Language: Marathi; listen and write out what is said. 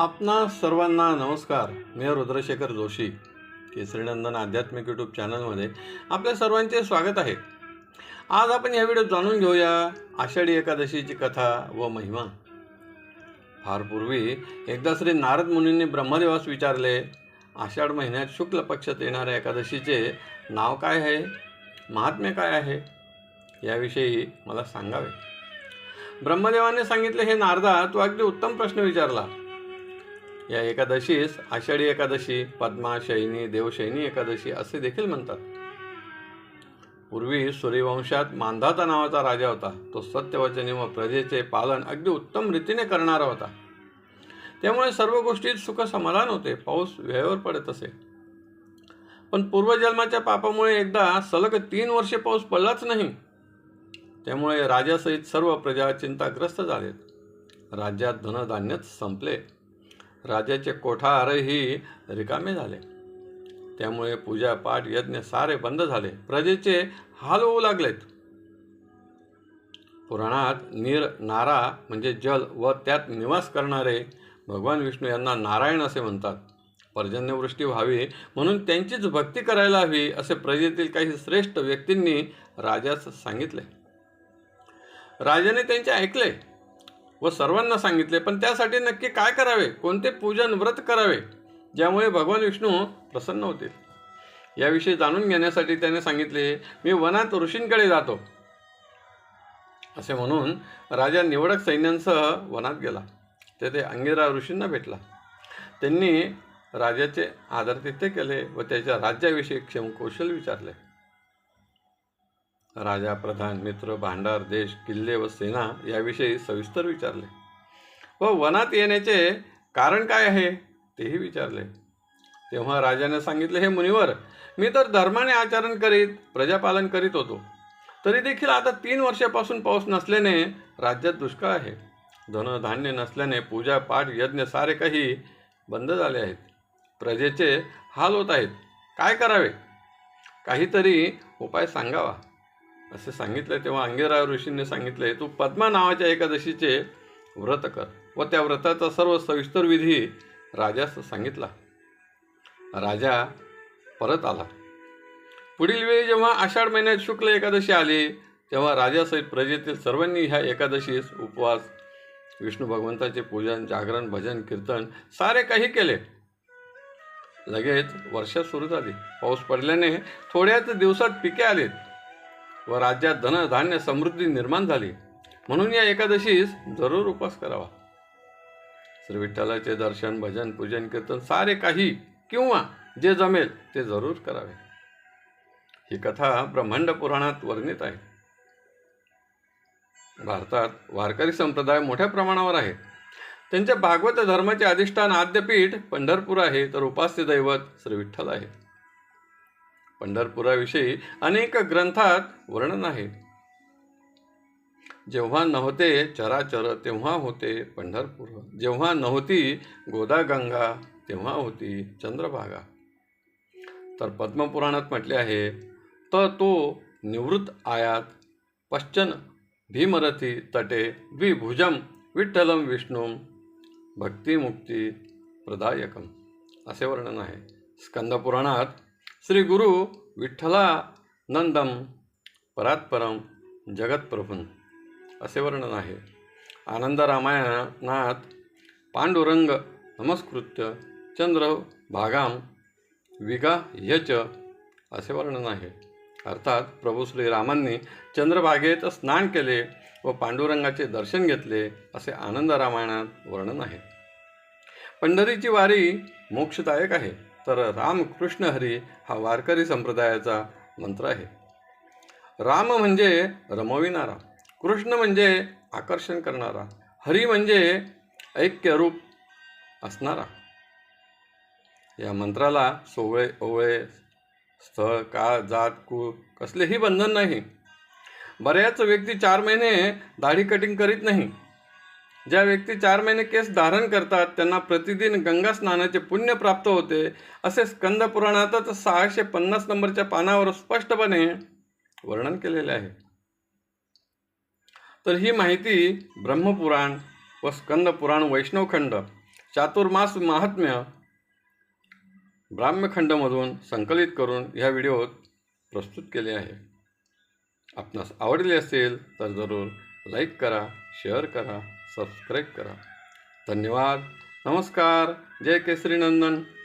आपणा सर्वांना नमस्कार. मी रुद्रशेखर जोशी. केसरीनंदन आध्यात्मिक यूट्यूब चॅनलमध्ये आपल्या सर्वांचे स्वागत आहे. आज आपण या व्हिडिओत जाणून घेऊया आषाढी एकादशीची कथा व महिमा. फार पूर्वी एकदा श्री नारद मुनींनी ब्रह्मदेवास विचारले आषाढ महिन्यात शुक्ल पक्षात येणाऱ्या एकादशीचे नाव काय आहे? महात्म्य काय आहे? याविषयी मला सांगावे. ब्रह्मदेवाने सांगितले हे नारदा तू अगदी उत्तम प्रश्न विचारला. या एकादशीस आषाढी एकादशी पद्माशयनी देवशयनी एकादशी असे देखील म्हणतात. पूर्वी सूर्यवंशात मांधाता नावाचा राजा होता. तो सत्यवचनी व प्रजेचे पालन अगदी उत्तम रीतीने करणारा होता. त्यामुळे सर्व गोष्टीत सुख समाधान होते. पाऊस वेळेवर पडत असे. पण पूर्वजन्माच्या पापामुळे एकदा सलग तीन वर्षे पाऊस पडलाच नाही. त्यामुळे राजासहित सर्व प्रजा चिंताग्रस्त झालेत. राज्यात धनधान्यच संपले. राजाचे कोठारही रिकामे झाले. त्यामुळे पूजा पाठ यज्ञ सारे बंद झाले. प्रजेचे हाल होऊ लागलेत. पुराणात नीर नारा म्हणजे जल व त्यात निवास करणारे भगवान विष्णू यांना नारायण असे म्हणतात. पर्जन्यवृष्टी व्हावी म्हणून त्यांचीच भक्ती करायला हवी असे प्रजेतील काही श्रेष्ठ व्यक्तींनी राजास सांगितले. राजाने त्यांचे ऐकले. व सर्वांना सांगितले पण त्यासाठी नक्की काय करावे? कोणते पूजन व्रत करावे? ज्यामुळे भगवान विष्णू प्रसन्न होतील. याविषयी जाणून घेण्यासाठी त्याने सांगितले मी वनात ऋषींकडे जातो. असे म्हणून राजा निवडक सैन्यांसह वनात गेला. तेथे अंगिरा ऋषींना भेटला. त्यांनी राजाचे आदर तिथे केले व त्याच्या राज्याविषयी क्षमकौशल विचारले. राजा प्रधान मित्र भांडार देश किल्ले व सेना याविषयी सविस्तर विचारले. व वनात येण्याचे कारण काय आहे तेही विचारले. तेव्हा राजाने सांगितले हे मुनिवर मी तर धर्माने आचरण करीत प्रजापालन करीत होतो. तरी देखील आता तीन वर्षापासून पाऊस नसल्याने राज्यात दुष्काळ आहे. धनधान्य नसल्याने पूजा पाठ यज्ञ सारे काही बंद झाले आहेत. प्रजेचे हाल होत आहेत. काय करावे? काहीतरी उपाय सांगावा. असे सांगितले तेव्हा अंगिरा ऋषींनी सांगितले तू पद्मा नावाच्या एकादशीचे व्रत कर. व त्या व्रताचा सर्व सविस्तर विधी राजास सांगितला. राजा परत आला. पुढील वेळी जेव्हा आषाढ महिन्यात शुक्ल एकादशी आली तेव्हा राजासहित प्रजेतील सर्वांनी ह्या एकादशीस उपवास विष्णू भगवंताचे पूजन जागरण भजन कीर्तन सारे काही केले. लगेच वर्षा सुरू झाली. पाऊस पडल्याने थोड्याच दिवसात पिके आलीत. व राज्यात धनधान्य समृद्धी निर्माण झाली. म्हणून या एकादशीस जरूर उपास करावा. श्री विठ्ठलाचे दर्शन भजन पूजन कीर्तन सारे काही किंवा जे जमेल ते जरूर करावे. ही कथा ब्रह्मांड पुराणात वर्णित आहे. भारतात वारकरी संप्रदाय मोठ्या प्रमाणावर आहे. त्यांच्या भागवत धर्माचे अधिष्ठान आद्यपीठ पंढरपूर आहे तर उपास्य दैवत श्री विठ्ठल आहे. पंढरपुराविषयी अनेक ग्रंथात वर्णन आहे. जेव्हा नव्हते चराचर तेव्हा होते पंढरपूर. जेव्हा नव्हती गोदा गंगा तेव्हा होती चंद्रभागा. तर पद्मपुराणात म्हटले आहे तर तो निवृत्त आयात पश्चन भीमरथी तटे द्विभुजम विठ्ठलम विष्णू भक्तिमुक्ती प्रदायकम. असे वर्णन आहे. स्कंदपुराणात श्री गुरु विठ्ठला नंदम परात्परम जगतप्रभून असे वर्णन आहे. आनंद रामायणात पांडुरंग नमस्कृत्य चंद्र भागाम विगा यच असे वर्णन आहे. अर्थात प्रभू श्रीरामांनी चंद्रभागेत स्नान केले व पांडुरंगाचे दर्शन घेतले असे आनंद रामायणात वर्णन आहे. पंढरीची वारी मोक्षदायक आहे. तर रामकृष्ण हरी हा वारकरी संप्रदायाचा मंत्र आहे. राम म्हणजे रमविणारा कृष्ण म्हणजे आकर्षण करणारा हरी म्हणजे ऐक्यरूप असणारा. या मंत्राला सोवळे ओवळे स्थळ काळ जात कुळ कसलेही बंधन नाही. बऱ्याच व्यक्ती चार महिने दाढी कटिंग करीत नाही. ज्या व्यक्ती चार महिने केस धारण करतात त्यांना प्रतिदिन गंगा स्नानाचे पुण्य प्राप्त होते. असे स्कंद पुराणातच सहाशे पन्नास नंबरच्या पानावर स्पष्टपणे वर्णन केलेले आहे. तर ही माहिती ब्रह्मपुराण व स्कंद पुराण वैष्णवखंड चातुर्मास महात्म्य ब्राह्मखंडमधून संकलित करून ह्या व्हिडिओत प्रस्तुत केले आहे. आपणास आवडले असेल तर जरूर लाईक करा शेअर करा सबस्क्राईब करा. धन्यवाद. नमस्कार. जय केसरी नंदन.